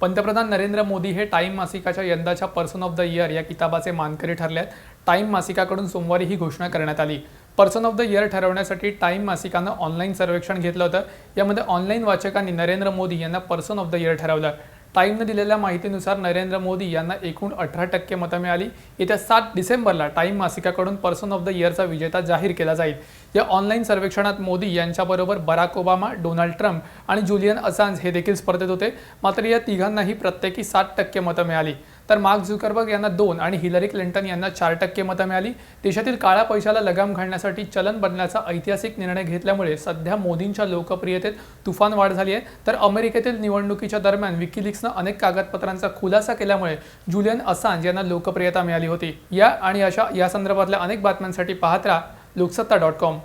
पंतप्रधान नरेंद्र मोदी हे टाईम मासिकाच्या यंदाच्या पर्सन ऑफ द इयर या किताबाचे मानकरी ठरले आहेत टाईम मासिकाकडून सोमवारी ही घोषणा करण्यात आली. पर्सन ऑफ द इयर ठरवण्यासाठी टाईम मासिकानं ऑनलाईन सर्वेक्षण घेतलं होतं. यामध्ये ऑनलाईन वाचकांनी नरेंद्र मोदी यांना पर्सन ऑफ द इयर ठरवलं. टाईमनं दिलेल्या माहितीनुसार नरेंद्र मोदी यांना एकूण अठरा टक्के मतं मिळाली. येत्या सात डिसेंबरला टाईम मासिकाकडून पर्सन ऑफ द इयरचा विजेता जाहीर केला जाईल. या ऑनलाईन सर्वेक्षणात मोदी यांच्याबरोबर बराक ओबामा डोनाल्ड ट्रम्प आणि जुलियन असांज हे देखील स्पर्धेत होते. मात्र या तिघांनाही प्रत्येकी सात टक्के मतं मिळाली. तर मार्क झुकरबर्ग यांना दोन आणि हिलरी क्लिंटन यांना चार टक्के मतं मिळाली. देशातील काळ्या पैशाला लगाम घालण्यासाठी चलन बदलण्याचा ऐतिहासिक निर्णय घेतल्यामुळे सध्या मोदींच्या लोकप्रियतेत तुफान वाढ झाली आहे. तर अमेरिकेतील निवडणुकीच्या दरम्यान विकिलिक्सनं अनेक कागदपत्रांचा खुलासा केल्यामुळे जुलियन असांज यांना लोकप्रियता मिळाली होती. या आणि अशा या संदर्भातल्या अनेक बातम्यांसाठी पाहत राहा लोकसत्ता डॉट कॉम.